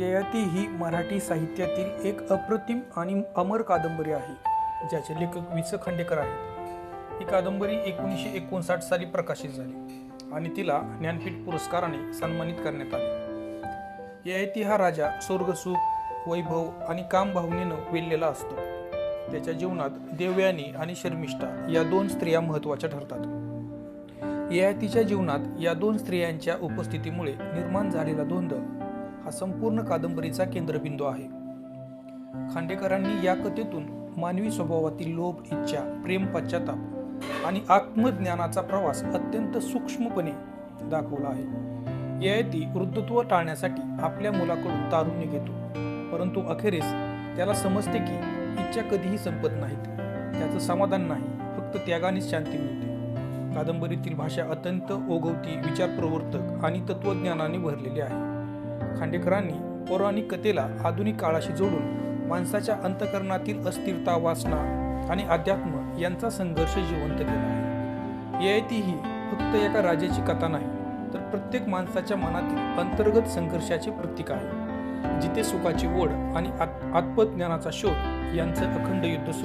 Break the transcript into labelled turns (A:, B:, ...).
A: ययाती ही मराठी साहित्यातील एक अप्रतिम आणि अमर कादंबरी आहे ज्याचे लेखक वि स खांडेकर आहेत. ही कादंबरी एकोणीसशे एकोणसाठ साली प्रकाशित झाली आणि तिला ज्ञानपीठ पुरस्काराने सन्मानित करण्यात आले. ययाती हा राजा स्वर्गसुख वैभव आणि कामभावनेनं वेललेला असतो. त्याच्या जीवनात देवयानी आणि शर्मिष्ठा या दोन स्त्रिया महत्त्वाच्या ठरतात. ययातीच्या जीवनात या दोन स्त्रियांच्या उपस्थितीमुळे निर्माण झालेला द्वंद्व हा संपूर्ण कादंबरीचा केंद्रबिंदू आहे. खांडेकरांनी या कथेतून मानवी स्वभावातील लोभ इच्छा प्रेम पश्चाताप आणि आत्मज्ञानाचा प्रवास अत्यंत सूक्ष्मपणे दाखवला आहे. ययाती वृद्धत्व टाळण्यासाठी आपल्या मुलाकडून तारुण्य घेतो. परंतु अखेरीस त्याला समजते की इच्छा कधीही संपत नाहीत. त्याचं समाधान नाही फक्त त्यागानेच शांती मिळते. कादंबरीतील भाषा अत्यंत ओघवती विचारप्रवर्तक आणि तत्वज्ञानाने भरलेली आहे. खांडेकरांनी पौराणिक कथेला आधुनिक काळाशी जोडून माणसाच्या अंतकरणातील अस्थिरता वासना आणि अध्यात्म यांचा संघर्ष जिवंत केला आहे. ययाती ही फक्त एका राजाची कथा नाही तर प्रत्येक माणसाच्या मनातील अंतर्गत संघर्षाचे प्रतीक आहे. जिथे सुखाची ओढ आणि आत्मज्ञानाचा शोध यांचं अखंड युद्ध सुरू